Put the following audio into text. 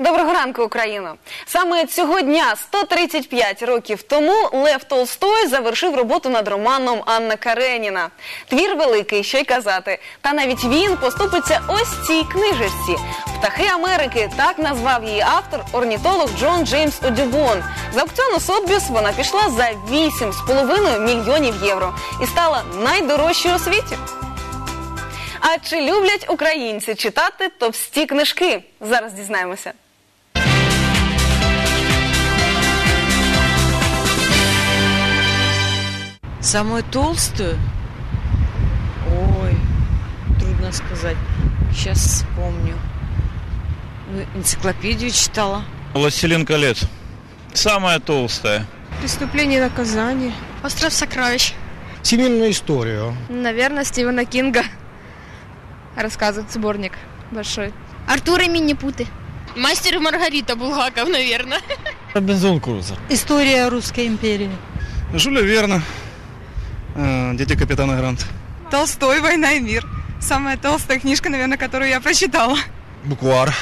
Доброго ранку, Україно! Саме цього дня, 135 років тому, Лев Толстой завершив роботу над романом Анна Кареніна. Твір великий, що й казати. Та навіть він поступиться ось цій книжечці. Птахи Америки так назвав її автор орнітолог Джон Джеймс Одюбон. З аукціону Сотбіс вона пішла за 8,5 мільйонів євро і стала найдорожчою у світі. А чи люблять українці читати товсті книжки? Зараз дізнаємося. Самую толстую? Ой, трудно сказать. Сейчас вспомню. Ну, энциклопедию читала. «Властелин колец». Самая толстая. Преступление и наказание. Остров сокровищ. Семейную историю. Наверное, Стивена Кинга. Рассказы, сборник большой. Артур и Минипуты. Мастер и Маргарита Булгаков, наверное. Робинзон Крузо. История Русской империи. Жюля Верна. Э, Дети капитана Грант. Толстой «Война и мир». Самая толстая книжка, наверное, которую я прочитала. Буквар.